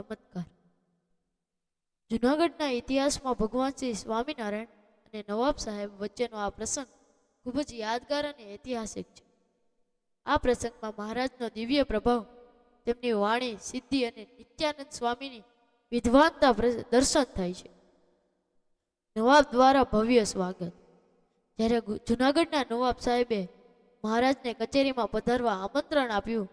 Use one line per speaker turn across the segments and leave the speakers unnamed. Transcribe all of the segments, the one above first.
ચમત્કાર. જૂનાગઢના ઇતિહાસમાં ભગવાન શ્રી સ્વામિનારાયણ અને નવાબ સાહેબ વચ્ચેનો આ પ્રસંગ ખૂબ જ યાદગાર અને ઐતિહાસિક છે. આ પ્રસંગમાં મહારાજનો દિવ્ય પ્રભાવ, તેમની વાણી, સિદ્ધિ અને નિત્યાનંદ સ્વામીની વિદ્વાનતા દર્શન થાય છે. નવાબ દ્વારા ભવ્ય સ્વાગત. જ્યારે જૂનાગઢના નવાબ સાહેબે મહારાજને કચેરીમાં પધારવા આમંત્રણ આપ્યું,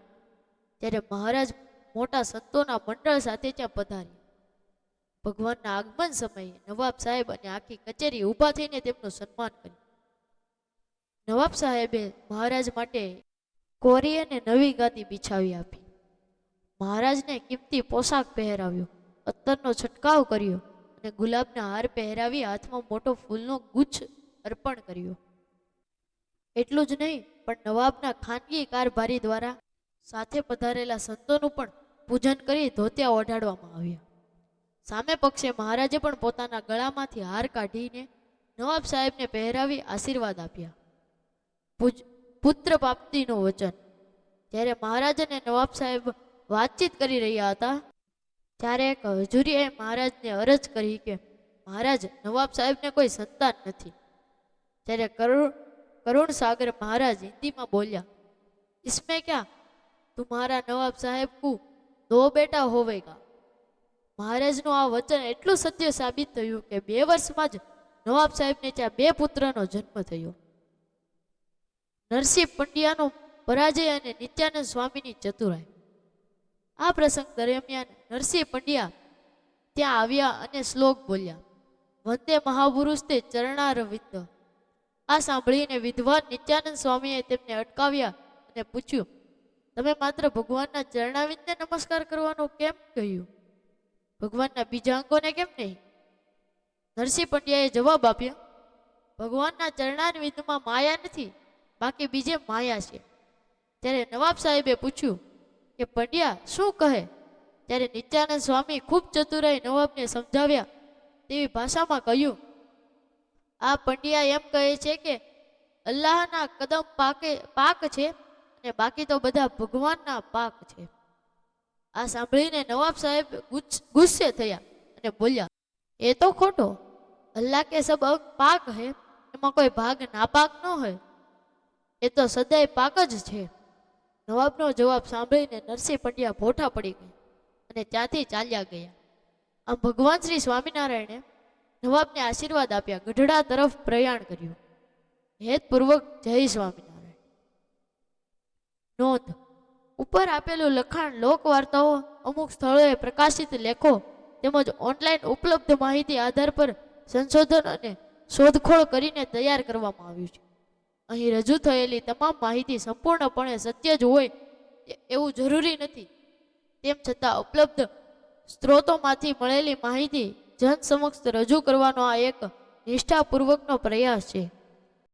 ત્યારે મહારાજ મોટા સંતોના મંડળ સાથે ત્યાં પધાર્યા. ભગવાનના આગમન સમયે નવાબ સાહેબ અને આખી કચેરી ઊભા થઈને તેમનું સન્માન કર્યું. નવાબ સાહેબે મહારાજ માટે કોરી અને નવી ગાદી બિછાવી આપી. મહારાજને કિંમતી પોશાક પહેરાવ્યો, અત્તરનો છંટકાવ કર્યો અને ગુલાબના હાર પહેરાવી હાથમાં મોટો ફૂલનો ગુચ્છ અર્પણ કર્યો. એટલું જ નહીં, પણ નવાબના ખાનગી કારભારી દ્વારા સાથે પધારેલા સંતોનું પણ પૂજન કરી ધોતિયા ઓઢાડવામાં આવ્યા. સામે પક્ષે મહારાજે પણ પોતાના ગળામાંથી હાર કાઢીને નવાબ સાહેબને પહેરાવી આશીર્વાદ આપ્યા. પુત્ર પ્રાપ્તિનું વચન. જ્યારે મહારાજ અને નવાબ સાહેબ વાતચીત કરી રહ્યા હતા, ત્યારે એક હજુરીએ મહારાજને અરજ કરી કે મહારાજ, નવાબ સાહેબને કોઈ સંતાન નથી. ત્યારે કરુણ કરુણ સાગર મહારાજ હિન્દીમાં બોલ્યા ઇસમે ક્યાં? तुम्हारा नवाब साहेब को दो बेटा होवेगा મહારાજનું આ વચન એટલું સત્ય સાબિત થયું કે બે વર્ષમાં જ નવાબ સાહેબને ત્યાં બે પુત્રનો જન્મ થયો નરસિંહ પંડ્યાનો પરાજય અને નિત્યાનંદ સ્વામીની ચતુરાઈ આ પ્રસંગ દરમિયાન નરસિંહ પંડ્યા ત્યાં આવ્યા અને શ્લોક બોલ્યા વંદે મહાપુરુષ તે ચરણારવિંદ આ સાંભળીને વિદ્વાન નિત્યાનંદ સ્વામીએ તેમને અટકાવ્યા અને પૂછ્યું તમે માત્ર ભગવાનના ચરણાવિંદને નમસ્કાર કરવાનું કેમ કહ્યું? ભગવાનના બીજા અંગોને કેમ નહીં? નરસિંહ પંડ્યાએ જવાબ આપ્યો, ભગવાનના ચરણારવિંદમાં માયા નથી, બાકી બીજે માયા છે. ત્યારે નવાબ સાહેબે પૂછ્યું કે પંડ્યા, શું કહે? ત્યારે નિત્યાનંદ સ્વામી ખૂબ ચતુરાઈ નવાબને સમજાવ્યા તેવી ભાષામાં કહ્યું, આ પંડ્યા એમ કહે છે કે અલ્લાહના કદમ પાકે પાક છે અને બાકી તો બધા ભગવાનના પાક છે. આ સાંભળીને નવાબ સાહેબ ગુસ્સે થયા અને બોલ્યા, એ તો ખોટો. અલ્લાહ કે સબ અંગ પાક હે, એમાં કોઈ ભાગ નાપાક ન હોય. એ તો સદાય પાક જ છે. નવાબનો જવાબ સાંભળીને નરસિંહ પંડ્યા ભોઠા પડી ગયા અને ત્યાંથી ચાલ્યા ગયા. આમ ભગવાન શ્રી સ્વામિનારાયણે નવાબને આશીર્વાદ આપ્યા, ગઢડા તરફ પ્રયાણ કર્યું. હેતપૂર્વક જય સ્વામિનારાયણ. નોંધ. ઉપર આપેલું લખાણ લોકવાર્તાઓ અમુક સ્થળોએ પ્રકાશિત લેખો તેમજ ઓનલાઈન ઉપલબ્ધ માહિતી આધાર પર સંશોધન અને શોધખોળ કરીને તૈયાર કરવામાં આવ્યું છે. અહીં રજૂ થયેલી તમામ માહિતી સંપૂર્ણપણે સત્ય જ હોય એવું જરૂરી નથી. તેમ છતાં ઉપલબ્ધ સ્ત્રોતોમાંથી મળેલી માહિતી જન સમક્ષ રજૂ કરવાનો આ એક નિષ્ઠાપૂર્વકનો પ્રયાસ છે.